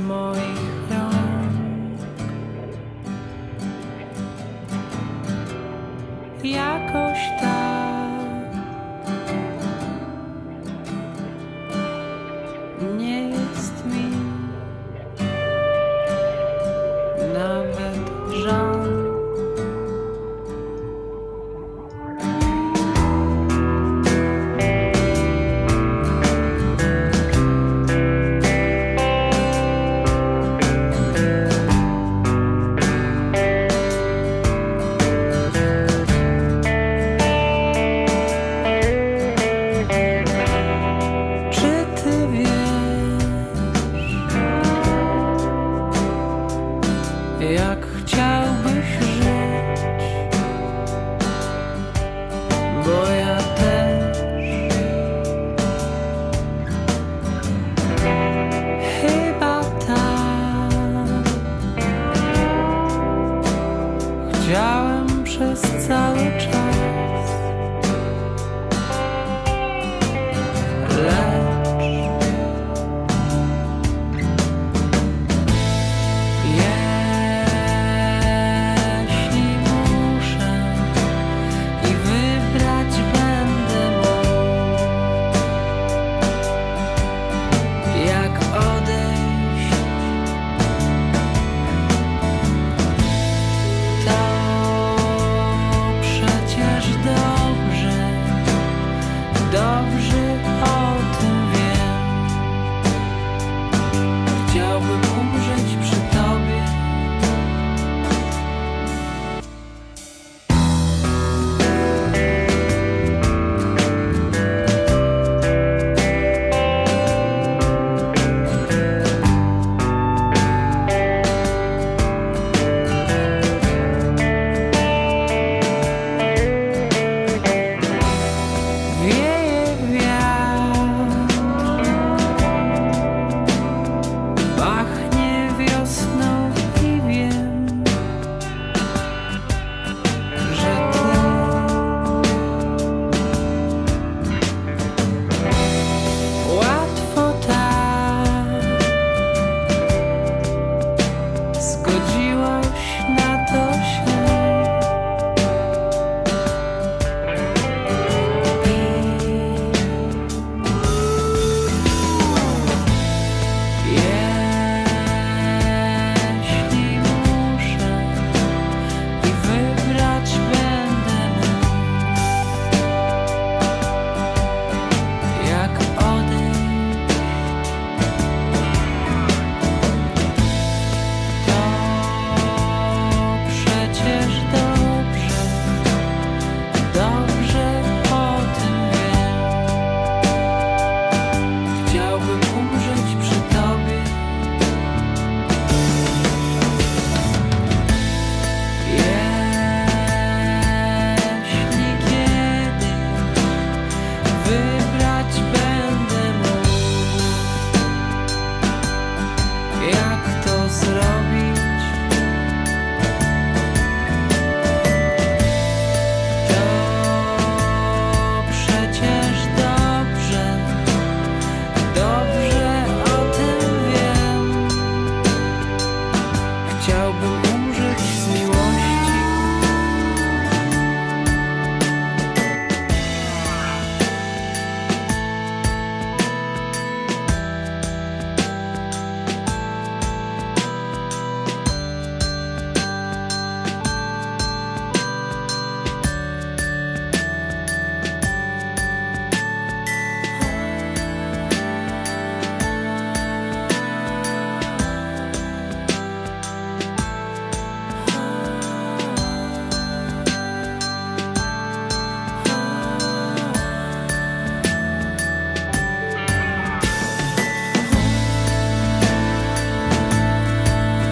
moich rąk. Jakoś tak nie jest mi nawet żal. Jak chciałbyś żyć? Bo ja też chyba tak chciałem przez cały czas.